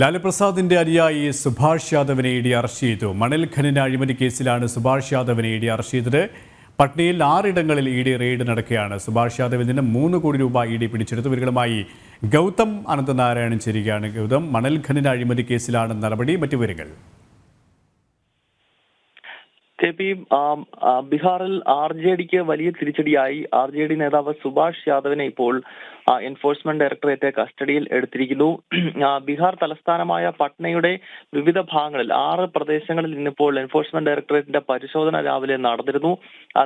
ലാലു പ്രസാദിന്റെ അനുയായി സുഭാഷ് യാദവിനെ ഇ ഡി അറസ്റ്റ് ചെയ്തു. മണൽ ഖനന അഴിമതി കേസിലാണ് സുഭാഷ് യാദവിനെ ഇ ഡി അറസ്റ്റ് ചെയ്തത്. പട്നയിൽ ആറിടങ്ങളിൽ ഇ ഡി റെയ്ഡ് നടക്കുകയാണ്. സുഭാഷ് യാദവിൽ നിന്ന് മൂന്ന് കോടി രൂപ ഇ ഡി പിടിച്ചെടുത്തു. ഇവരുമായി ഗൗതം അനന്തനാരായണൻ ചേരുകയാണ്. ഗൗതം മണൽ ഖനന അഴിമതി കേസിലാണ് നടപടി. മറ്റു വിവരങ്ങൾ. കെ പി ബീഹാറിൽ ആർ ജെ ഡിക്ക് വലിയ തിരിച്ചടിയായി. ആർ ജെ ഡി നേതാവ് സുഭാഷ് യാദവിനെ ഇപ്പോൾ എൻഫോഴ്സ്മെന്റ് ഡയറക്ടറേറ്റ് കസ്റ്റഡിയിൽ എടുത്തിരിക്കുന്നു. ബീഹാർ തലസ്ഥാനമായ പട്നയുടെ വിവിധ ഭാഗങ്ങളിൽ ആറ് പ്രദേശങ്ങളിൽ ഇന്നിപ്പോൾ എൻഫോഴ്സ്മെന്റ് ഡയറക്ടറേറ്റിന്റെ പരിശോധന രാവിലെ നടന്നിരുന്നു.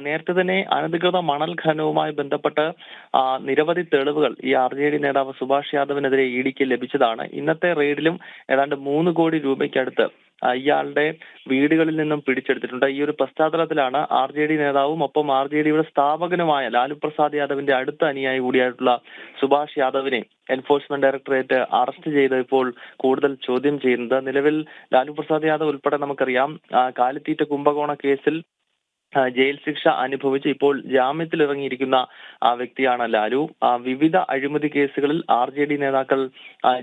നേരത്തെ തന്നെ അനധികൃത മണൽ ഖനനവുമായി ബന്ധപ്പെട്ട് നിരവധി തെളിവുകൾ ഈ ആർ ജെ ഡി നേതാവ് സുഭാഷ് യാദവിനെതിരെ ഇ ഡിക്ക് ലഭിച്ചതാണ്. ഇന്നത്തെ റെയ്ഡിലും ഏതാണ്ട് മൂന്ന് കോടി രൂപയ്ക്കടുത്ത് ഇയാളുടെ വീടുകളിൽ നിന്നും പിടിച്ചെടുത്തിട്ടുണ്ട്. ഈ ഒരു പശ്ചാത്തലത്തിലാണ് ആർ ജെ ഡി നേതാവും ഒപ്പം ആർ ജെ ഡിയുടെ സ്ഥാപകനുമായ ലാലു പ്രസാദ് യാദവിന്റെ അടുത്ത അനുയായി കൂടിയായിട്ടുള്ള സുഭാഷ് യാദവിനെ എൻഫോഴ്സ്മെന്റ് ഡയറക്ടറേറ്റ് അറസ്റ്റ് ചെയ്ത് ഇപ്പോൾ കൂടുതൽ ചോദ്യം ചെയ്യുന്നത്. നിലവിൽ ലാലു പ്രസാദ് യാദവ് ഉൾപ്പെടെ നമുക്കറിയാം കാലിത്തീറ്റ കുംഭകോണ കേസിൽ ജയിൽ ശിക്ഷ അനുഭവിച്ച് ഇപ്പോൾ ജാമ്യത്തിൽ ഇറങ്ങിയിരിക്കുന്ന വ്യക്തിയാണ് ലാലു. വിവിധ അഴിമതി കേസുകളിൽ ആർ ജെ ഡി നേതാക്കൾ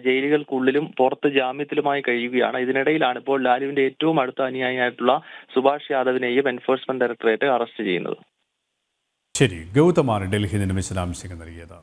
ജയിലുകൾക്കുള്ളിലും പുറത്ത് ജാമ്യത്തിലുമായി കഴിയുകയാണ്. ഇതിനിടയിലാണ് ഇപ്പോൾ ലാലുവിന്റെ ഏറ്റവും അടുത്ത അനുയായിയായിട്ടുള്ള സുഭാഷ് യാദവിനെയും എൻഫോഴ്സ്മെന്റ് ഡയറക്ടറേറ്റ് അറസ്റ്റ് ചെയ്യുന്നത്. ശരി ഗൗതമാണ് ഡൽഹിയിൽ നിന്ന് വിശദാംശങ്ങൾ നൽകിയത്.